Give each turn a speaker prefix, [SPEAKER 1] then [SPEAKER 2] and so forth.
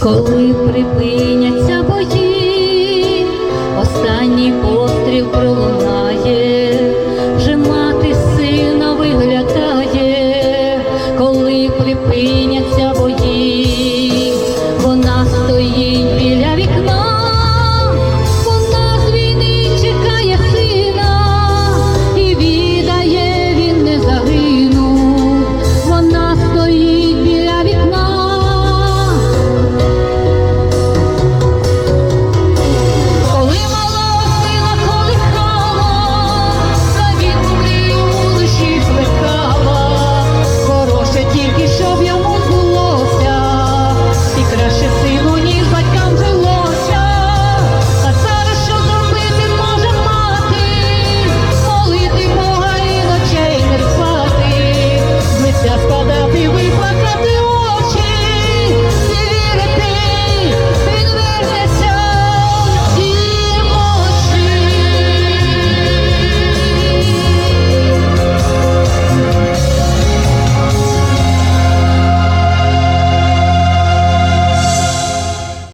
[SPEAKER 1] коли припиняться бої, останній постріл пролунає, вже мати сина виглядає, коли припиняться.